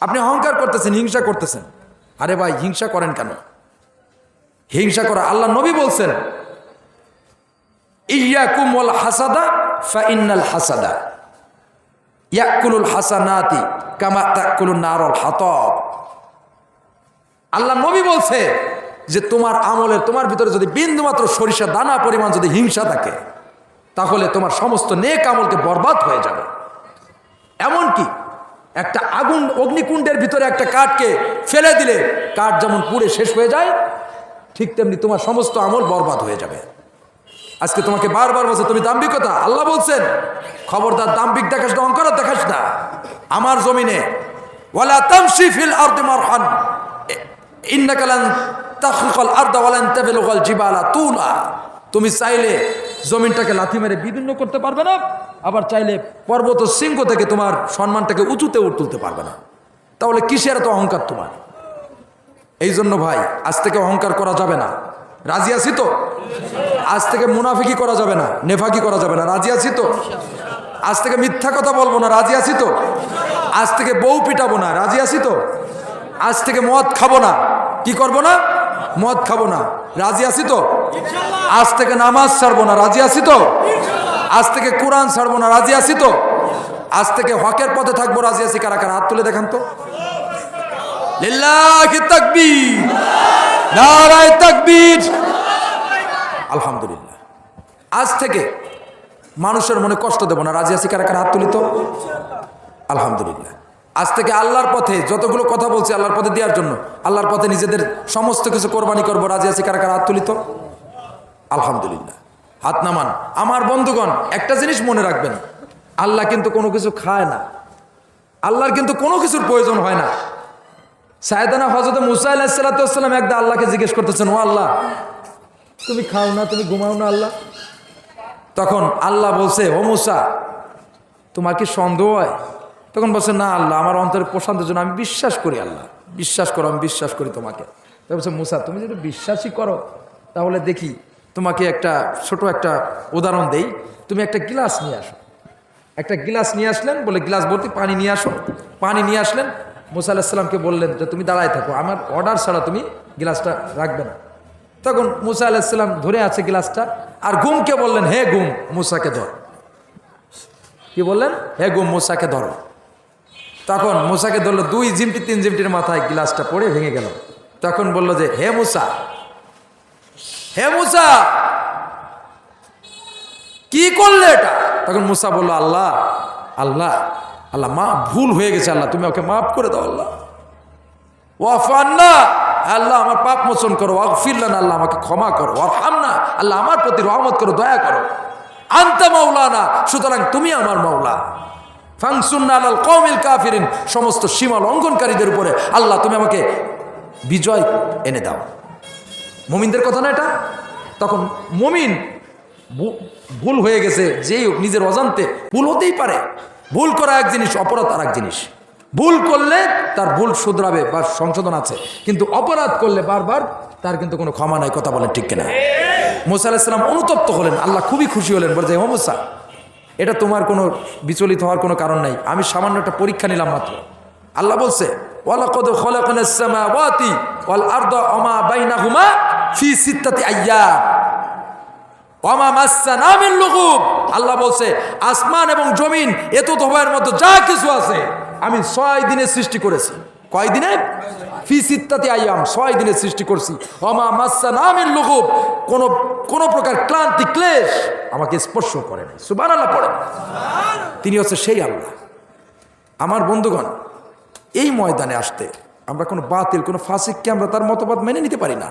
আপনি অহংকার করতেছেন, হিংসা করতেছেন। আরে ভাই, হিংসা করেন কেন? হিংসা করা আল্লাহ নবী বলছেন ইয়াকুম ওয়াল হাসাদা ফা ইন্নাল হাসাদা। ইয়াকুলুল হাসানাতি কামা তাকুলুন নারল হাতব। আল্লাহ নবী বলছে যে, তোমার আমলের, তোমার ভিতরে যদি বিন্দুমাত্র সরিষা দানা পরিমাণ যদি হিংসা থাকে, তাহলে তোমার সমস্ত নেক আমলকে বরবাদ হয়ে যাবে। এমনকি একটা আগুন অগ্নিকুণ্ডের ভিতরে একটা কাঠকে ফেলে দিলে কাঠ যেমন পুড়ে শেষ হয়ে যায়, ঠিক তেমনি তোমার সমস্ত আমল বরবাদ হয়ে যাবে। আজকে তোমাকে বারবার বলছে, তুমি দাম্ভিকতা আল্লাহ বলছেন, খবরদার দাম্ভিক দেখাস না অঙ্কর দেখাস না। আমার জমিনে, ওয়ালা ফিল জিবালা তুমি চাইলে জমিনটাকে লাথি মেরে বিভিন্ন করতে পারবে না, আবার চাইলে পর্বত শৃঙ্গ থেকে তোমার সম্মানটাকে উঁচুতে তুলতে পারবে না। তাহলে কিসের এত অহংকার তোমার? এই জন্য ভাই, আজ থেকে অহংকার করা যাবে না। রাজি আছি তো? আজ থেকে মুনাফিকি করা যাবে না, নেফাকি করা যাবে না। রাজি আছি তো? আজ থেকে মিথ্যা কথা বলব না, রাজি আছি তো? আজ থেকে বউ পিটাবো না, রাজি আছি তো? আজ থেকে মদ খাব না। কি করব না? মদ খাব না। রাজি আছি তো? আজ থেকে নামাজ ছাড়বো না রাজি আছি তো? আজ থেকে কোরআন ছাড়বো না রাজি আছি তো? আজ থেকে হকের পথে থাকব রাজি আছি কারা কারা? হাত তুলে দেখান তো। লিল্লাহি তাকবীর। নারায়ে তাকবীর। আলহামদুলিল্লাহ। আজ থেকে মানুষের মনে কষ্ট দেব না রাজি আছি কারা কারা? হাত তুলি তো। আলহামদুলিল্লাহ। আজ থেকে আল্লাহর পথে যতগুলো কথা বলছি আল্লাহর পথে দেওয়ার জন্য আল্লাহর পথে নিজেদের সমস্ত কিছু কোরবানি করব রাজি আছি কারা কারা? হাত তুলি তো। আলহামদুলিল্লাহ। হাত নামান। আমার বন্ধুগণ, একটা জিনিস মনে রাখবেন। আল্লাহ কিন্তু কোনো কিছু খায় না। আল্লাহর কিন্তু কোনো কিছুর প্রয়োজন হয় না। সায়দানা হজরত মুসা আলাহিসাল্লাম একদা আল্লাহকে জিজ্ঞেস করতেছেন, ও আল্লাহ, তুমি খাও না, তুমি ঘুমাও না আল্লাহ? তখন আল্লাহ বলছে, ও মুসা, তোমার কি সন্দেহ হয়? তখন বলছে, না আল্লাহ, আমার অন্তরে প্রশান্তের জন্য আমি বিশ্বাস করি আল্লাহ। বিশ্বাস করো, আমি বিশ্বাস করি তোমাকে। তো বলছে, মুসা, তুমি যদি বিশ্বাসই করো, তাহলে দেখি তোমাকে একটা ছোট একটা উদাহরণ দেই। তুমি একটা গ্লাস নিয়ে আসো। একটা গ্লাস নিয়ে আসলেন, বলে গ্লাস ভর্তি পানি নিয়ে আসো। পানি নিয়ে আসলেন, মুসা আলাহিসাল্লামকে বললেন যে, তুমি দাঁড়ায় থাকো, আমার অর্ডার ছাড়া তুমি গ্লাসটা রাখবে না। তখন মুসা আলাহিসাল্লাম ধরে আছে গ্লাসটা, আর ঘুমকে বললেন, হে ঘুম, মুসাকে ধর। কি বললেন? হে ঘুম, মুসাকে ধরো। তখন মুসাকে ধরলো, দুই জিমটি, তিন জিমটির মাথায় গ্লাসটা পড়ে ভেঙে গেল। তখন বলল যে, হে মুসা হে মুসা, কি করলে এটা? তখন মুসা বলল, আল্লাহ আল্লাহ আল্লাহ, মা, ভুল হয়ে গেছে, আল্লাহ, তুমি ওকে মাফ করে দাও, আল্লাহ। ওয়াফান্না আল্লাহ, আমার পাপ মোচন করো ওয়াকফিল্লান আল্লাহ, আমাকে ক্ষমা করো আর আল্লাহ, আমার প্রতি রহমত করো, দয়া করো। আন্তা মাওলানা, সুতরাং তুমি আমার মাওলা। ফাংসুন্না আল কৌমিল কাফিরিন, সমস্ত সীমা লঙ্ঘনকারীদের উপরে আল্লাহ, তুমি আমাকে বিজয় এনে দাও। মুমিনদের কথা না এটা? তখন মমিন ভুল হয়ে গেছে, যেই নিজের অজান্তে ভুল হতেই পারে। ভুল করা এক জিনিস, অপরাধ আর এক জিনিস। ভুল করলে তার ভুল শুধরাবে বা সংশোধন আছে। কিন্তু অপরাধ করলে বারবার তার কিন্তু কোনো ক্ষমা নাই, কথা বলেন ঠিক কিনা? মোসা আলাহিসাল্লাম অনুতপ্ত হলেন, আল্লাহ খুবই খুশি হলেন, বলে যে মোসা, এটা তোমার কোনো বিচলিত হওয়ার কোনো কারণ নাই। আমি সামান্য একটা পরীক্ষা নিলাম মাত্র। আল্লাহ বলছে, ওয়ালাকাদ খালাকনাস সামাওয়াতি ওয়াল বাইনাহুমা ফি সিত্তাতি আইয়াম। ওমা মাসসানা মিন লুগুব। আল্লাহ বলছে, আসমান এবং জমিন এত ধোবায়ের মধ্যে যা কিছু আছে, আমি ছয় দিনে সৃষ্টি করেছি। কয় দিনে ফি সিত্তাতি আইয়াম, ছয় দিনে সৃষ্টি করছি। ওমা মাসসানা মিন লুগুব। কোন কোন প্রকার ক্লান্তি, ক্লেশ আমাকে স্পর্শ করে নাই। সুবহানাল্লাহ পড়ে তিনি হচ্ছে সেই আল্লাহ। আমার বন্ধুগণ, এই ময়দানে আসতে আমরা কোনো বাতিল, কোনো ফাসিককে আমরা তার মতবাদ মেনে নিতে পারি না।